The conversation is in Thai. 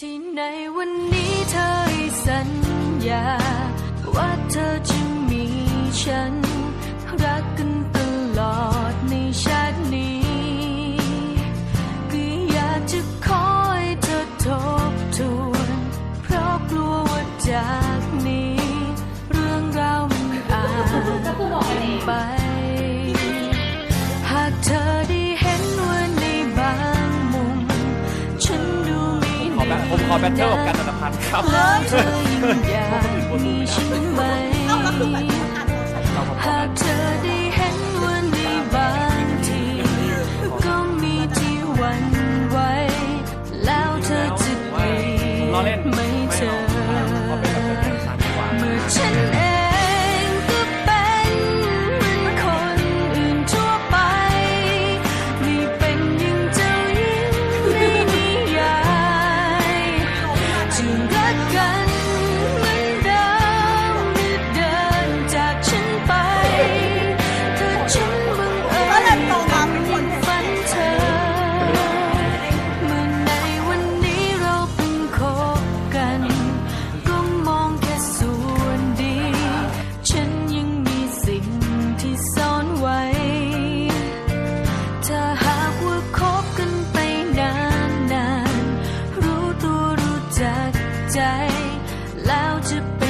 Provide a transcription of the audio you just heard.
ที่ในวันนี้เธอสัญญา ว่าเธอจะมีฉัน ขอแบทเทิลกับการธนพันครับเพราะคนอื่นกลัวสู้ไม่ได้เราก็คือดีพอๆกัน allowed to